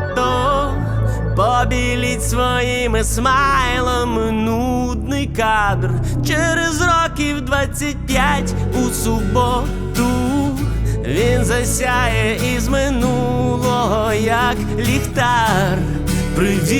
фото, побіліть своїми смайлами нудний кадр через років 25 у суботу. Він засяє із минулого, як ліхтар. Привіт,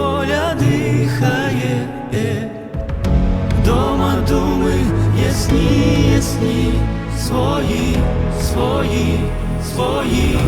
Воля дихає, е. вдома думи ясні, ясні, свої, свої, свої.